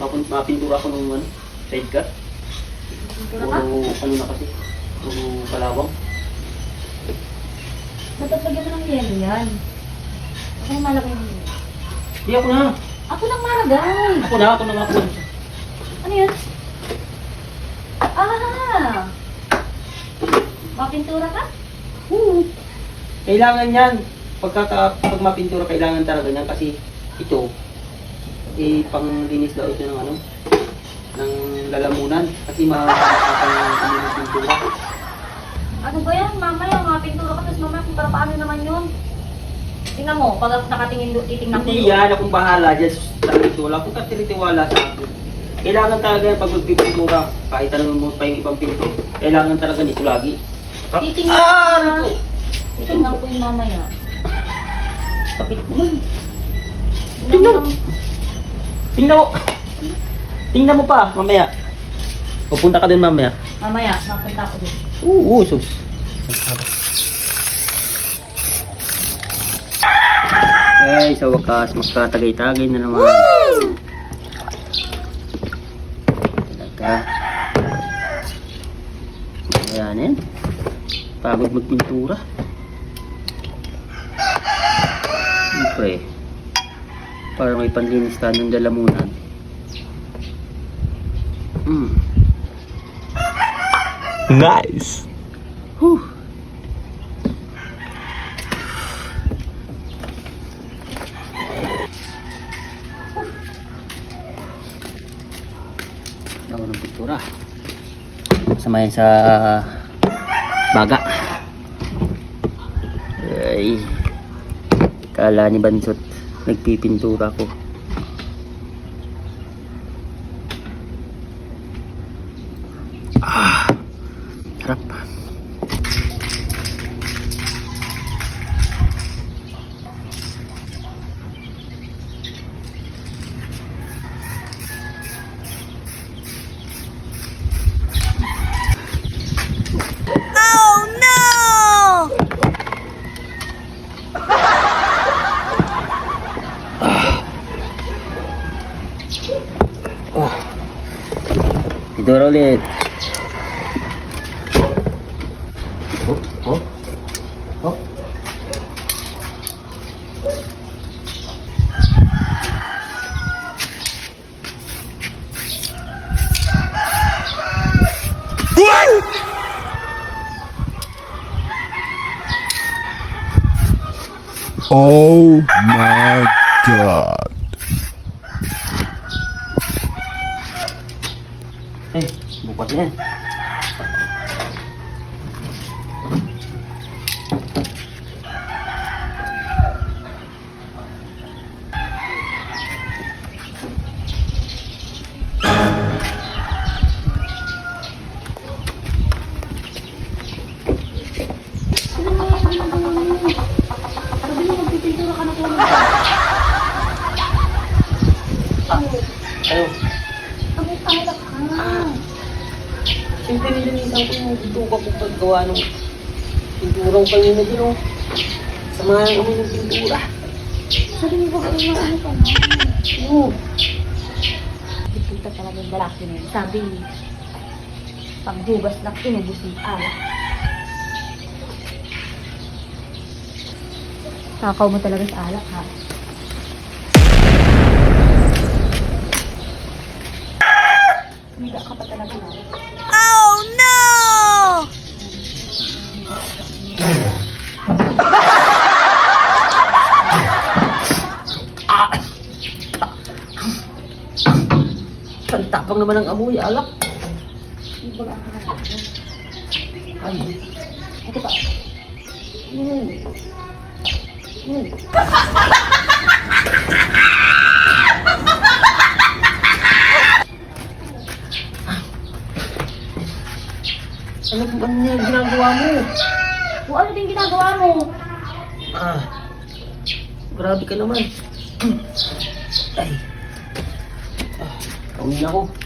Mapun mapintura ko nung ano, side cut. Pintura ka? Puro ano na kasi, puro kalawang. Dapat lagyan mo ng yelo yan. Ako nang malagay mo. Di ako na. Ako nang malagay. Ako na, ako na ako. Ano yun? Ah! Mapintura ka? Oo. Kailangan yan. Pagkaka, pag mapintura, kailangan talaga yan kasi ito, eh, panglinis daw ito ng ano, ng lalamunan. Kasi makakapang ano ng pintura. Ano ba yan? Mamaya, mapintura ka, tapos mamaya kung para paano naman yun? Tingnan mo, pag nakatingin doon, titingnan ko. Hindi yan, akong bahala dyan sa pintura. Kung katitiwala sa akin. Kailangan talaga yan pag magpipintura, kahit ano mo pa yung ibang pinto, kailangan talaga nito lagi. Titingnan Ah, ko na. Titingnan ko yung mamaya. Kapit mo. Tingnan Tingnan. mo. Tingnan mo. Tingnan mo pa, mamaya. Pupunta ka din mamaya. Mamaya, mapunta ko doon. Oo, sus. Ay, sa wakas, magkatagay-tagay na naman. Talaga. Ayan, eh. Pagod magpintura. Siyempre, para may panlinis ka ng dalamunan. Hmm. Nice. Whew. Ako ng pintura. Sama yan sa baga. Ay. Kala ni Bansot nagpipintura ko. Oh. Tidor ulit. Oh, oh. Oh. Oh my god. Eh, bukas na yan. Na. Ang talak ka. Siyempre nilinisan ko yung bituka ko paggawa ng pinturang kanina din oh. Samahan kami ng pintura. Sabi mo, baka yung ano ka na. Oo. Ipita talaga yung lalaki na yun. Sabi, paghugas yung alak. Kakaw mo talaga sa alak, ha? Tapang naman ng amoy, alak. Ay. Ito pa. Hmm. Hmm. Ano po ano niya ginagawa mo? O ano din ginagawa mo? Ah. Grabe ka naman. Ay. Ah, Pauwi na ako.